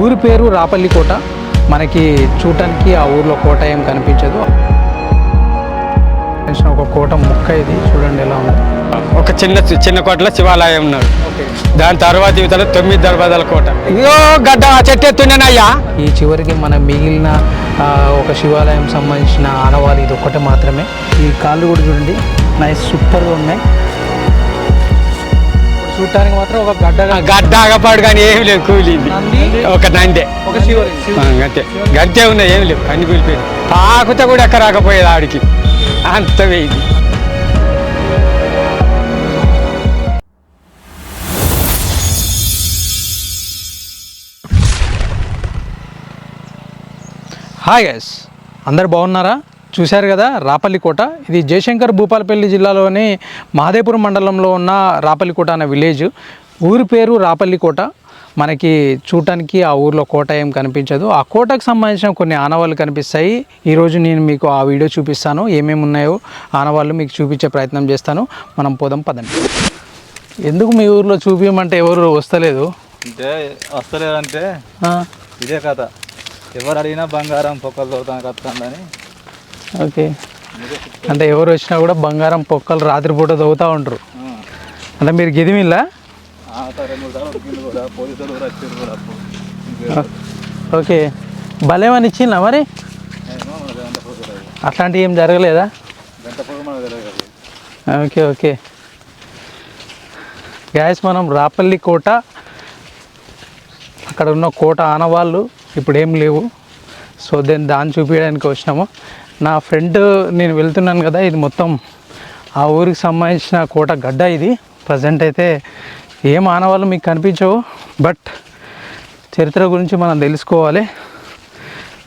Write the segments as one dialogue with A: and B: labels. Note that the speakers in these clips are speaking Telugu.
A: ఊరి పేరు రాపల్లి కోట. మనకి చూడటానికి ఆ ఊర్లో కోట ఏం కనిపించదు. ఒక కోట ముక్క ఇది. చూడండి ఎలా ఉంది.
B: ఒక చిన్న చిన్న కోటలో శివాలయం ఉన్నాడు దాని తర్వాత ఇవతల తొమ్మిది దర్వాజాల కోట. ఇదో గడ్డ చెట్టు ఎత్తున్నానయ్యా
A: ఈ చివరికి మన మిగిలిన ఒక శివాలయం సంబంధించిన ఆనవాళ్ళు ఇది ఒక్కటే మాత్రమే. ఈ కాళ్ళు కూడా చూడండి. నైస్ సూపర్గా ఉన్నాయి. చూడటానికి మాత్రం ఒక గడ్డ
B: గడ్డ ఆగపాడు కానీ ఏమి లేదు కూలింది ఒక నందే?
A: ఒక
B: గంతే గంతే ఉన్నాయి ఏమి లేవు అన్ని కూలిపోయింది తాకుతా కూడా ఎక్కడ రాకపోయేది ఆడికి. అంత వేయింది
A: హాయ్ గైస్ అందరు బాగున్నారా? చూశారు కదా రాపల్లి కోట ఇది జయశంకర్ భూపాలపల్లి జిల్లాలోని మహదేపురం మండలంలో ఉన్న రాపల్లి కోట అనే విలేజ్. ఊరి పేరు రాపల్లి కోట మనకి చూడటానికి ఆ ఊర్లో కోట ఏం కనిపించదు. ఆ కోటకు సంబంధించిన కొన్ని ఆనవాళ్ళు కనిపిస్తాయి. ఈరోజు నేను మీకు ఆ వీడియో చూపిస్తాను. ఏమేమి ఉన్నాయో ఆనవాళ్ళు మీకు చూపించే ప్రయత్నం చేస్తాను. మనం పోదాం పదండి. ఎందుకు మీ ఊర్లో చూపించమంటే ఎవరు వస్తలేదు?
C: అంటే వస్తలేదంటే ఇదే కథ. ఎవరు అడిగినా బంగారం పొక్కలు తోతానికి వస్తుందని
A: ఓకే. అంటే ఎవరు వచ్చినా కూడా బంగారం పొక్కలు రాత్రిపూట తవ్వుతూ ఉంటారు అంటే మీరు గిదిమిల్లా ఓకే. భలేమని ఇచ్చిందా మరి? అట్లాంటివి ఏం జరగలేదా. Okay okay. గ్యాస్ మనం రాపల్లి కోట అక్కడ ఉన్న కోట ఆనవాళ్ళు ఇప్పుడు ఏం లేవు. సో దెన్ దాన్ని చూపించడానికి వచ్చినాము. నా ఫ్రెండ్ నేను వెళ్తున్నాను కదా ఇది మొత్తం ఆ ఊరికి సంబంధించిన కోట గడ్డ ఇది. ప్రజెంట్ అయితే ఏం ఆనవాళ్ళు మీకు కనిపించవు బట్ చరిత్ర గురించి మనం తెలుసుకోవాలి.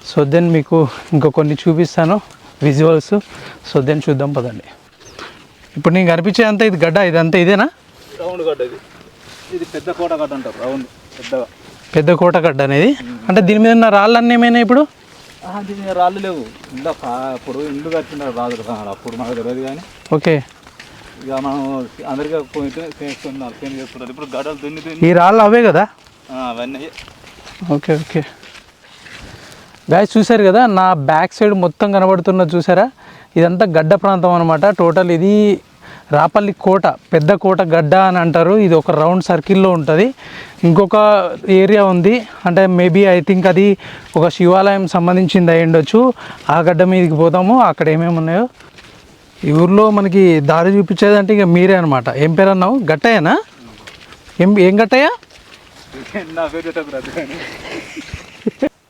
A: సో దెన్ మీకు ఇంకా కొన్ని చూపిస్తాను విజువల్స్ సో దెన్ చూద్దాం పదండి. ఇప్పుడు నీకు కనిపించే అంతా ఇది గడ్డ ఇదంతా ఇదేనా?
C: రౌండ్ గడ్డ ఇది. ఇది పెద్ద కోట గడ్డ అంటారు రౌండ్ పెద్దగా.
A: పెద్ద కోట గడ్డ అనేది. అంటే దీని మీద ఉన్న రాళ్ళన్నీ ఏమైనా ఇప్పుడు?
C: రాళ్ళు లేవు. ఇందా అప్పుడు ఇల్లు కట్టినారు కాదు అప్పుడు మనకు తెలియదు కానీ.
A: ఓకే.
C: ఇక మనం అందరికీ చేస్తున్నారు ఇప్పుడు గడ్డలు దున్ని
A: ఈ రాళ్ళు అవే కదా?
C: అవన్నీ.
A: Okay okay. గాయస్ చూశారు కదా నా బ్యాక్ సైడ్ మొత్తం కనబడుతున్నది చూసారా ఇదంతా గడ్డ ప్రాంతం అనమాట టోటల్ ఇది రాపల్లి కోట పెద్ద కోట గడ్డ అని అంటారు. ఇది ఒక రౌండ్ సర్కిల్లో ఉంటుంది. ఇంకొక ఏరియా ఉంది. అంటే మేబీ ఐ థింక్ అది ఒక శివాలయం సంబంధించింది అయి ఉండొచ్చు. ఆ గడ్డ మీదకి పోతాము అక్కడ ఏమేమి ఉన్నాయో. ఈ ఊర్లో మనకి దారి చూపించేదంటే ఇక మీరే అనమాట ఏం పేరు అన్నావు? గట్టయ్యనా? ఏం ఏం గట్టయ్యా?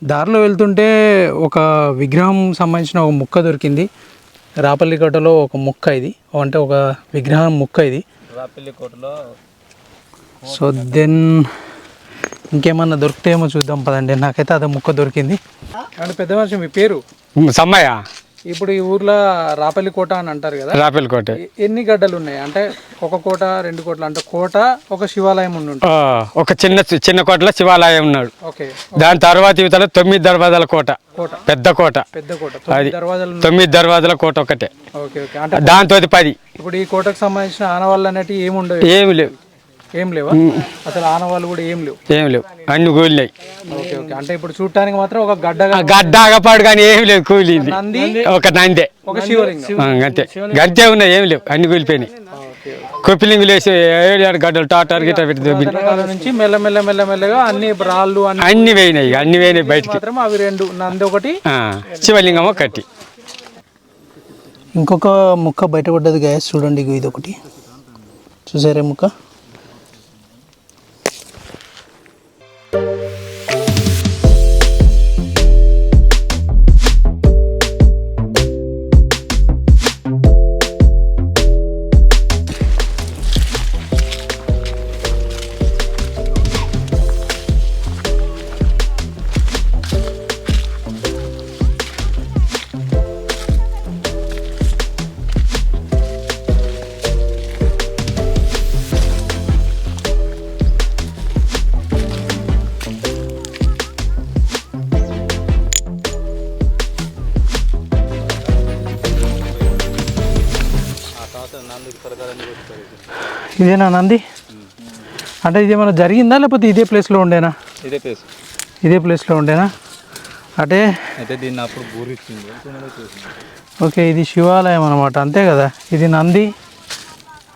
A: దారిలో వెళ్తుంటే ఒక విగ్రహం సంబంధించిన ఒక ముక్క దొరికింది. రాపల్లి కోటలో ఒక ముక్క ఇది. అంటే ఒక విగ్రహం ముక్క ఇది.
C: రాపల్లి కోటలో
A: సో దెన్ ఇంకేమన్నా దొరికితేమో చూద్దాం పదండి. నాకైతే అదే ముక్క దొరికింది. అంటే పెద్ద మనిషి మీ పేరు?
B: సమ్మయ్య.
A: ఇప్పుడు ఈ ఊర్లో రాపల్లి కోట అని అంటారు కదా.
B: రాపెల్ కోట.
A: ఎన్ని గడ్డలు ఉన్నాయి? అంటే ఒక కోట రెండు కోటలు. అంటే కోట ఒక శివాలయం ఉండి
B: ఒక చిన్న చిన్న కోటలో శివాలయం ఉన్నాడు.
A: ఓకే.
B: దాని తర్వాత ఇవతల తొమ్మిది దర్వాజాల కోట.
A: కోట.
B: పెద్ద కోట.
A: పెద్ద కోట. ఉన్నాయి.
B: తొమ్మిది దర్వాజాల కోట ఒకటే.
A: Okay okay. అంటే
B: దాంతో పది.
A: ఇప్పుడు ఈ కోటకు సంబంధించిన ఆనవాళ్ళు అనేటివి ఏమి ఉండవు
B: ఏమి లేవు.
A: ఏం లేవా? అసలు ఆనవాళ్ళు కూడా ఏం లేవు.
B: ఏమి లేవు. అన్ని కూలినాయి.
A: Okay okay. అంటే ఇప్పుడు చూడటానికి మాత్రం ఒక గడ్డ
B: ఆ గడ్డ ఆగపాడు కానీ ఏమి లేవు కూలింది
A: నంది
B: ఒక నందే.
A: ఒక శివలింగం.
B: గంతే. గంతే ఉన్నాయి ఏమి లేవు. అన్ని కూలిపోయినాయి.
A: ఓకే
B: కొప్పిలింగులు వేసి ఏడు ఏడు గడ్డలు టాటార్ గిట్ట పెట్టి
A: నుంచి మెల్ల మెల్ల మెల్ల మెల్లగా అన్ని రాళ్ళు అన్ని
B: అన్ని పోయినాయి ఇక, అన్ని పోయినాయి బయటికి.
A: అవి రెండు నంది ఒకటి.
B: శివలింగం ఒకటి.
A: ఇంకొక ముక్క బయటపడ్డది గ్యాస్ చూడండి ఇది ఒకటి చూసారే ముక్క? ఇదేనా నంది? అంటే ఇది ఏమైనా జరిగిందా లేకపోతే ఇదే ప్లేస్లో ఉండేనా?
C: ఇదే ప్లేస్
A: ఇదే ప్లేస్లో ఉండేనా? అంటే
C: అయితే దీన్ని అప్పుడు బూరిచ్చింది. చేసింది.
A: ఓకే ఇది శివాలయం అనమాట అంతే కదా? ఇది నంది.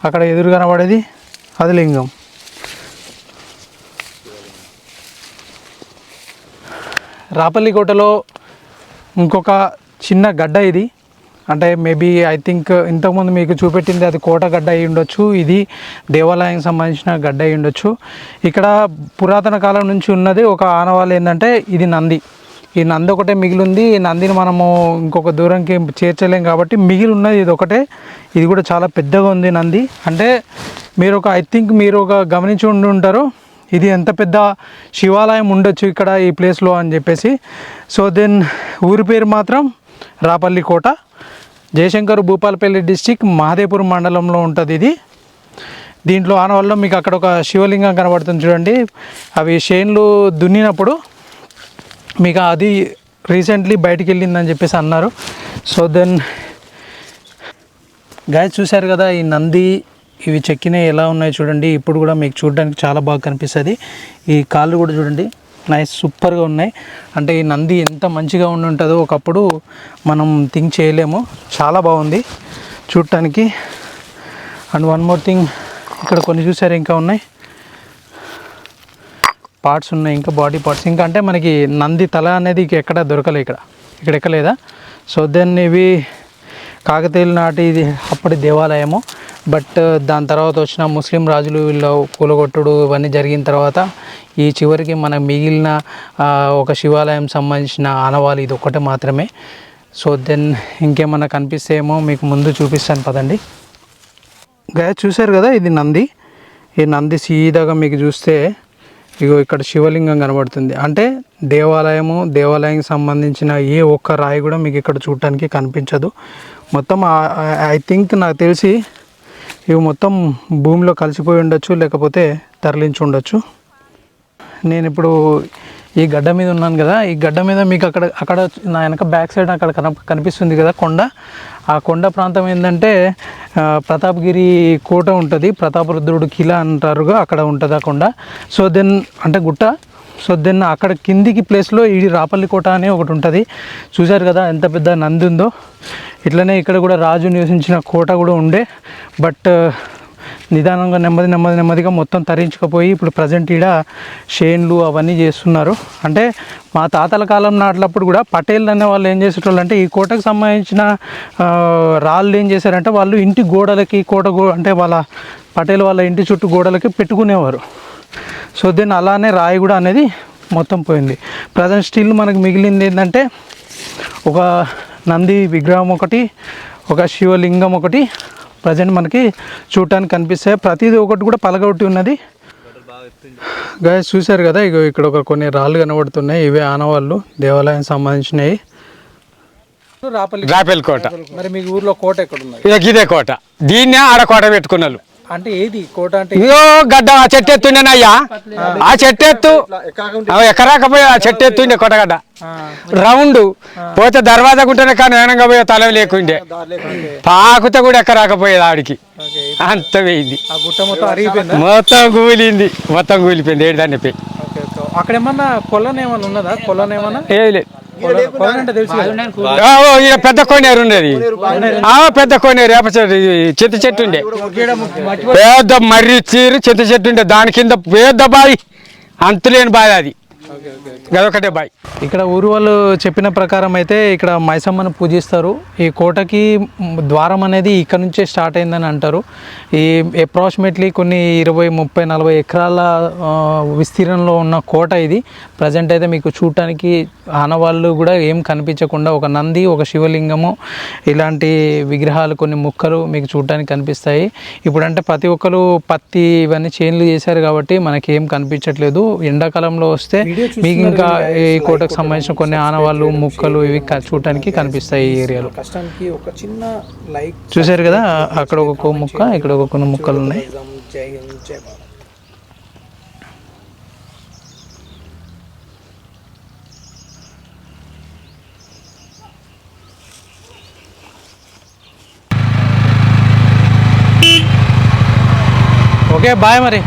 A: అక్కడ ఎదురు కనబడేది అది లింగం రాపల్లికోటలో ఇంకొక చిన్న గడ్డ ఇది. అంటే మేబీ ఐ థింక్ ఇంతకుముందు మీకు చూపెట్టింది అది కోట గడ్డ అయి ఉండొచ్చు. ఇది దేవాలయానికి సంబంధించిన గడ్డ అయి ఉండొచ్చు. ఇక్కడ పురాతన కాలం నుంచి ఉన్నది ఒక ఆనవాళ్ళు ఏంటంటే ఇది నంది. ఈ నంది ఒకటే మిగిలి ఉంది ఈ నందిని మనము ఇంకొక దూరంకి చేర్చలేం కాబట్టి మిగిలి ఉన్నది ఇది ఒకటే. ఇది కూడా చాలా పెద్దగా ఉంది నంది. అంటే మీరు ఒక ఐ థింక్ మీరు ఒక గమనించి ఉండి ఉంటారు. ఇది ఎంత పెద్ద శివాలయం ఉండొచ్చు ఇక్కడ ఈ ప్లేస్లో అని చెప్పేసి. సో దెన్ ఊరి పేరు మాత్రం రాపల్లి కోట. జయశంకర్ భూపాలపల్లి డిస్టిక్ మహదేపూర్ మండలంలో ఉంటుంది ఇది. దీంట్లో ఆనవాళ్ళలో మీకు అక్కడ ఒక శివలింగం కనబడుతుంది చూడండి. అవి షేన్లు దున్నినప్పుడు మీకు అది రీసెంట్లీ బయటికి వెళ్ళిందని చెప్పేసి అన్నారు. సో దెన్ గాయ చూశారు కదా ఈ నంది ఇవి చెక్కినవి ఎలా ఉన్నాయి చూడండి. ఇప్పుడు కూడా మీకు చూడడానికి చాలా బాగా కనిపిస్తుంది. ఈ కాళ్ళు కూడా చూడండి. నైస్ సూపర్గా ఉన్నాయి అంటే ఈ నంది ఎంత మంచిగా ఉండి ఉంటుందో ఒకప్పుడు మనం థింక్ చేయలేము. చాలా బాగుంది. చూడటానికి అండ్ వన్ మోర్ థింగ్ ఇక్కడ కొన్ని చూసారు ఇంకా ఉన్నాయి. పార్ట్స్ ఉన్నాయి ఇంకా బాడీ పార్ట్స్ ఇంకా అంటే మనకి నంది తల అనేది ఇక ఎక్కడ దొరకలే ఇక్కడ. ఇక్కడ ఎక్కలేదా? సో దెన్ ఇవి కాకతీయుల నాటి ఇది అప్పటి దేవాలయము. బట్ దాని తర్వాత వచ్చిన ముస్లిం రాజులు వీళ్ళు కూలగొట్టుడు ఇవన్నీ జరిగిన తర్వాత ఈ చివరికి మనకు మిగిలిన ఒక శివాలయం సంబంధించిన ఆనవాలు ఇది ఒక్కటే మాత్రమే. సో దెన్ ఇంకేమన్నా కనిపిస్తేమో మీకు ముందు చూపిస్తాను పదండి. గయ చూశారు కదా ఇది నంది? ఈ నంది సీదాగా మీకు చూస్తే ఇగో ఇక్కడ శివలింగం కనబడుతుంది. అంటే దేవాలయము దేవాలయానికి సంబంధించిన ఏ ఒక్క రాయి కూడా మీకు ఇక్కడ చూడటానికి కనిపించదు. మొత్తం ఐ థింక్ నాకు తెలిసి ఇవి మొత్తం భూమిలో కలిసిపోయి ఉండొచ్చు లేకపోతే తరలించి ఉండొచ్చు. నేను ఇప్పుడు ఈ గడ్డ మీద ఉన్నాను కదా ఈ గడ్డ మీద మీకు అక్కడ అక్కడ నా వెనక బ్యాక్ సైడ్ అక్కడ కన కనిపిస్తుంది కదా కొండ. ఆ కొండ ప్రాంతం ఏంటంటే ప్రతాప్గిరి కోట ఉంటుంది ప్రతాపరుద్రుడు కిలా అంటారుగా అక్కడ ఉంటుంది ఆ కొండ. సో దెన్ అంటే గుట్ట సో దెన్ అక్కడ కిందికి ప్లేస్లో ఈ రాపల్లి కోట అనే ఒకటి ఉంటుంది. చూశారు కదా ఎంత పెద్ద నంది ఉందో. ఇట్లనే ఇక్కడ కూడా రాజు నివసించిన కోట కూడా ఉండే. బట్ నిదానంగా నెమ్మది నెమ్మది నెమ్మదిగా మొత్తం తరించుకుపోయి ఇప్పుడు ప్రజెంట్ ఈడ షేన్లు అవన్నీ చేస్తున్నారు. అంటే మా తాతల కాలం నాటినప్పుడు కూడా పటేల్ అనే వాళ్ళు ఏం చేసేటోళ్ళు అంటే ఈ కోటకు సంబంధించిన రాళ్ళు ఏం చేశారంటే వాళ్ళు ఇంటి గోడలకి కోట గో అంటే వాళ్ళ పటేల్ వాళ్ళ ఇంటి చుట్టూ గోడలకి పెట్టుకునేవారు. సో దెన్ అలానే రాయి కూడా అనేది మొత్తం పోయింది. ప్రజెంట్ స్టిల్ మనకు మిగిలింది ఏంటంటే ఒక నంది విగ్రహం ఒకటి ఒక శివలింగం ఒకటి ప్రజెంట్ మనకి చూడటానికి కనిపిస్తాయి. ప్రతిదీ ఒకటి కూడా పలగొట్టి ఉన్నది. గాయ చూశారు కదా ఇగో ఇక్కడ ఒక కొన్ని రాళ్ళు కనబడుతున్నాయి. ఇవే ఆనవాళ్ళు దేవాలయం సంబంధించినవి రాపల్లి
B: రాపెల్ కోట.
A: మరి మీ ఊర్లో కోట ఎక్కడ
B: ఇక ఇదే కోట. దీన్నే ఆడ కోట పెట్టుకున్నారు
A: అంటే ఏది? కోట అంటే
B: ఇదో గడ్డ ఆ చెట్టు ఎత్తుండేనయ్యా ఆ చెట్టు ఎత్తు. ఎక్కరాకపోయి ఆ చెట్టు ఎత్తుండే కొట్టగడ్డ రౌండ్. పోతే దర్వాజా గుంటనే కానీ వేనంగా పోయే తల లేకుండే. పాకుతే కూడా ఎక్కరాకపోయేది ఆడికి. అంత వేయింది
A: మొత్తం
B: కూలింది. మొత్తం కూలిపోయింది. ఏడు దాన్ని
A: అక్కడ ఏమన్నా కొలను ఏమన్నా ఉన్నదా? కొలను ఏమన్నా?
B: ఏది లేదు. పెద్ద కోనేరు ఉండేది. ఆ పెద్ద కోనేరు వేప చెట్టు చింత చెట్టు ఉండే. పెద్ద మర్రి చీరు చింత చెట్టు ఉండే. దాని కింద పెద్ద బావి. అంతులేని బావి అది. అదొకటే బావి
A: ఇక్కడ ఊరు వాళ్ళు చెప్పిన ప్రకారం అయితే ఇక్కడ మైసమ్మను పూజిస్తారు. ఈ కోటకి ద్వారం అనేది ఇక్కడ నుంచే స్టార్ట్ అయిందని అంటారు. ఈ అప్రాక్సిమేట్లీ కొన్ని ఇరవై ముప్పై నలభై ఎకరాల విస్తీర్ణంలో ఉన్న కోట ఇది. ప్రజెంట్ అయితే మీకు చూడటానికి ఆనవాళ్ళు కూడా ఏం కనిపించకుండా ఒక నంది ఒక శివలింగము ఇలాంటి విగ్రహాలు కొన్ని ముక్కలు మీకు చూడటానికి కనిపిస్తాయి. ఇప్పుడంటే ప్రతి ఒక్కరు పత్తి ఇవన్నీ చేన్లు చేశారు కాబట్టి మనకి ఏం కనిపించట్లేదు. ఎండాకాలంలో వస్తే మీకు ఇంకా ఈ కోటకు సంబంధించిన కొన్ని ఆనవాళ్ళు ముక్కలు ఇవి చూడటానికి కనిపిస్తాయి ఈ ఏరియాలో.
D: కష్టానికి ఒక చిన్న లైక్
A: చూశారు కదా? అక్కడ ఒక ముక్క ఇక్కడ ఒక కొన్ని ముక్కలు ఉన్నాయి.
D: జై హింద్ జై భారత్.
A: ఓకే బాయ్ మరి.